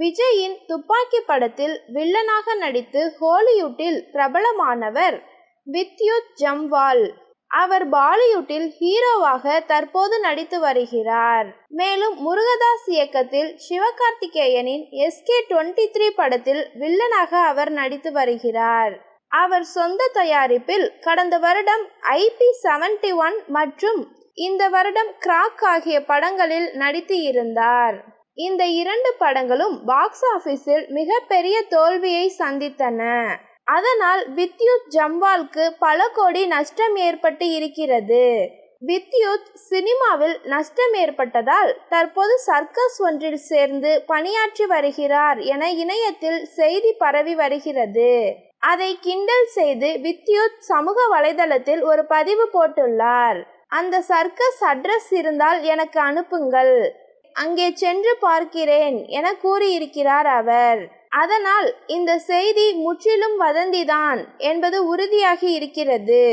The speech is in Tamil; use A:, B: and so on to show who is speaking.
A: விஜயின் துப்பாக்கி படத்தில் வில்லனாக நடித்து ஹாலிவுட்டில் பிரபலமானவர் வித்யுத் ஜம்வால். அவர் பாலிவுட்டில் ஹீரோவாக தற்போது நடித்து வருகிறார். மேலும் முருகதாஸ் இயக்கத்தில் சிவகார்த்திகேயனின் எஸ்கே டுவெண்ட்டி த்ரீ படத்தில் வில்லனாக அவர் நடித்து வருகிறார். அவர் சொந்த தயாரிப்பில் கடந்த வருடம் ஐபி செவன்டி ஒன் மற்றும் இந்த வருடம் கிராக் ஆகிய படங்களில் நடித்து இருந்தார். இந்த இரண்டு படங்களும் பாக்ஸ் ஆஃபீஸில் மிகப்பெரிய தோல்வியை சந்தித்தன. அதனால் வித்யுத் ஜம்வால்க்கு பல கோடி நஷ்டம் ஏற்பட்டு இருக்கிறது. வித்யுத் சினிமாவில் நஷ்டம் ஏற்பட்டதால் தற்போது சர்க்கஸ் ஒன்றில் சேர்ந்து பணியாற்றி வருகிறார் என இணையத்தில் செய்தி பரவி வருகிறது. அதை கிண்டல் செய்து வித்யுத் சமூக வலைதளத்தில் ஒரு பதிவு போட்டுள்ளார். அந்த சர்க்கஸ் அட்ரஸ் இருந்தால் எனக்கு அனுப்புங்கள். அங்கே சென்று பார்க்கிறேன் என கூறியிருக்கிறார் அவர். அதனால் இந்த செய்தி முற்றிலும் வதந்திதான் என்பது உறுதியாகி இருக்கிறது.